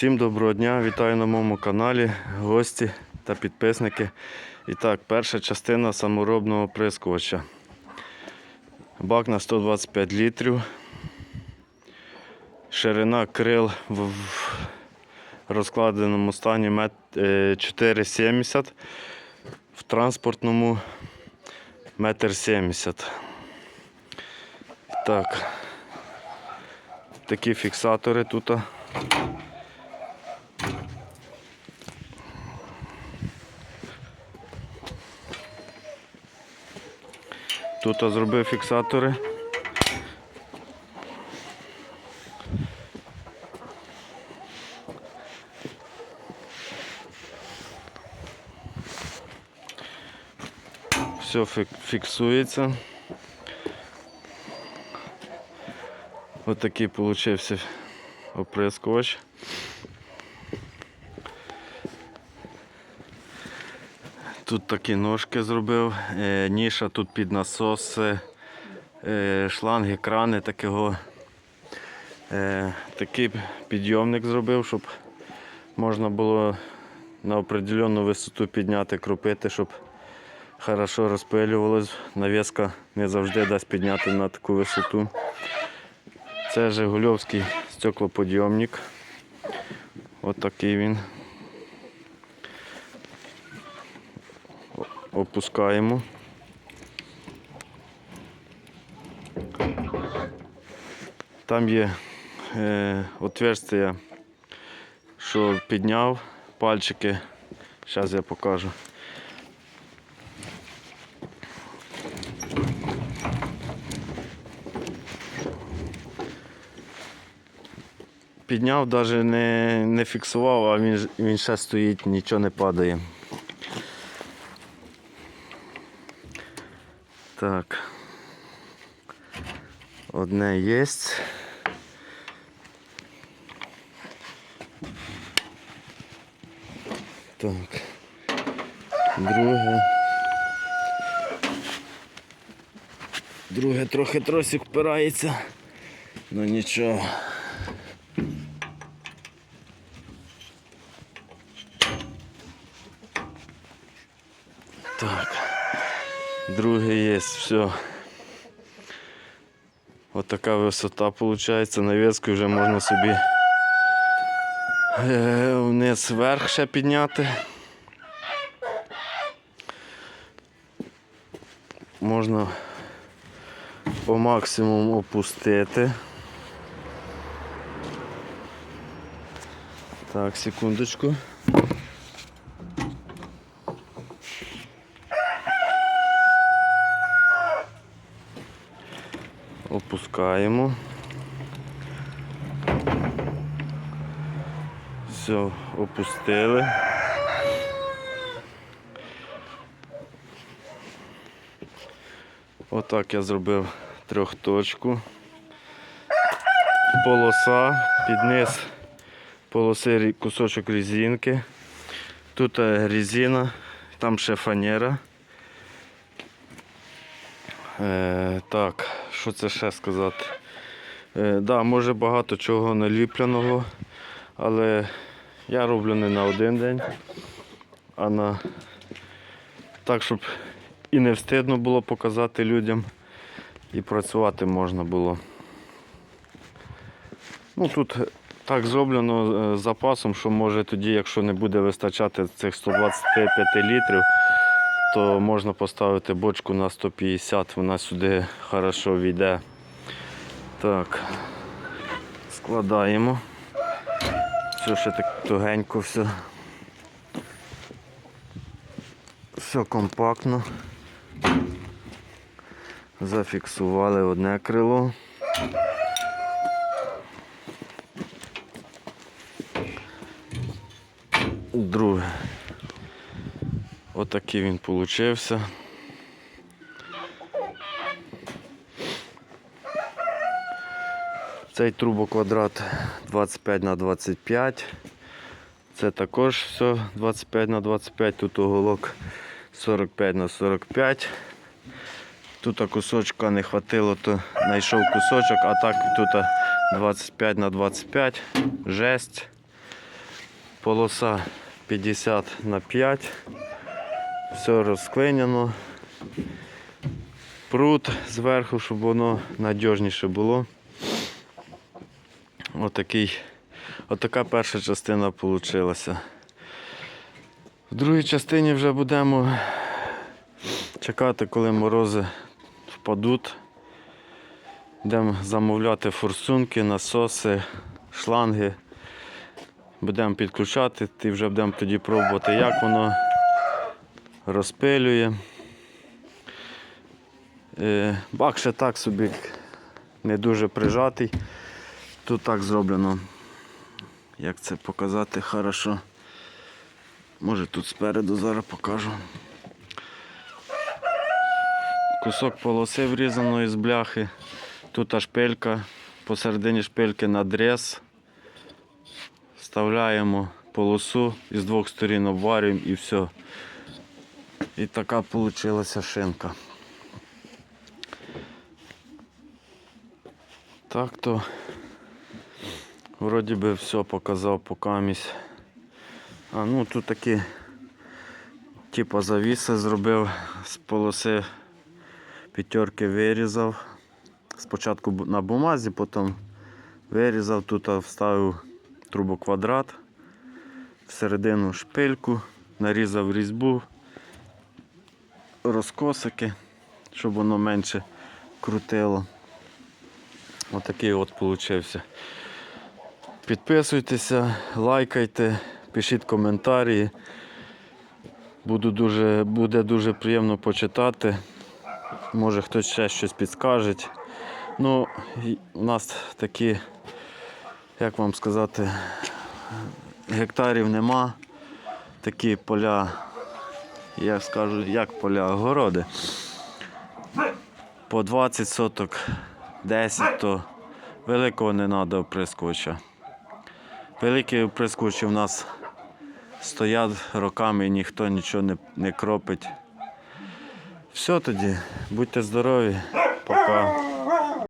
Усім доброго дня, вітаю на моєму каналі, гості та підписники. І так, перша частина саморобного прискувача. Бак на 125 літрів. Ширина крил в розкладеному стані е, 4,70, в транспортному 1,70 м. Так, такі фіксатори тут. Тут зробив фіксатори. Все фіксується. Ось такий получився оприскувач. Тут такі ножки зробив, е, ніша тут під насоси, е, шланги, крани такого. Е, такий підйомник зробив, щоб можна було на определенну висоту підняти, крупити, щоб хорошо розпилювалось. Навіска не завжди дасть підняти на таку висоту. Це Жигульовський стеклоподйомник. Ось такий він. Опускаємо. Там є е, отверстия, що підняв пальчики. Зараз я покажу. Підняв, навіть не, не фіксував, а він, він ще стоїть, нічого не падає. Так. Одне є. Так. Друге. Друге трохи тросик впирається. Ну нічого. Так. Друге є, все. Ось така висота виходить. Навіску вже можна собі е, вниз вверх ще підняти. Можна по максимуму опустити. Так, секундочку. Опускаємо. Все, опустили. Отак я зробив трьохточку. Полоса, під низ полоси кусочок резинки. Тут е, резина, там ще фанера. Е, так, що це ще сказати? Е, да, може багато чого наліпленого, але я роблю не на один день, а на так, щоб і не встидно було показати людям, і працювати можна було. Ну, тут так зроблено е, з запасом, що може тоді, якщо не буде вистачати цих 125 літрів, то можна поставити бочку на 150, вона сюди хорошо війде. Так, складаємо. Все ще так тугенько, все. Все компактно. Зафіксували одне крило. Друге. Отакий він получився. Цей трубоквадрат 25 на 25. Це також все 25 на 25, тут уголок 45 на 45. Тут кусочка не хватило, то знайшов кусочок, а так тут 25 на 25, жесть. Полоса 50 на 5. Все розклиняно. Прут зверху, щоб воно надіжніше було. Отакий, отака перша частина вийшла. В другій частині вже будемо чекати, коли морози впадуть. Будемо замовляти форсунки, насоси, шланги. Будемо підключати і вже будемо тоді пробувати, як воно розпилює. Е, Бак ще так собі не дуже прижатий. Тут так зроблено. Як це показати хорошо. Може тут спереду зараз покажу. Кусок полоси врізано із бляхи. Тут шпилька, посередині шпильки надріз. Вставляємо полосу і з двох сторін обварюємо і все. І така вийшла шинка. Так то вроді би все показав по камість. А ну тут такі типа завіси зробив з полоси п'ятерки вирізав. Спочатку на бумазі, потім вирізав, тут вставив трубоквадрат, всередину шпильку, нарізав різьбу, розкосики, щоб воно менше крутило. Отакий от получився. Підписуйтеся, лайкайте, пишіть коментарі. Буду дуже, буде дуже приємно почитати. Може хтось ще щось підскаже. Ну, у нас такі, як вам сказати, гектарів нема. Такі поля, я скажу, як поля, городи. По 20 соток, 10 то великого не треба оприскувача. Великі оприскувачі в нас стоять роками і ніхто нічого не, не кропить. Все тоді, будьте здорові, пока.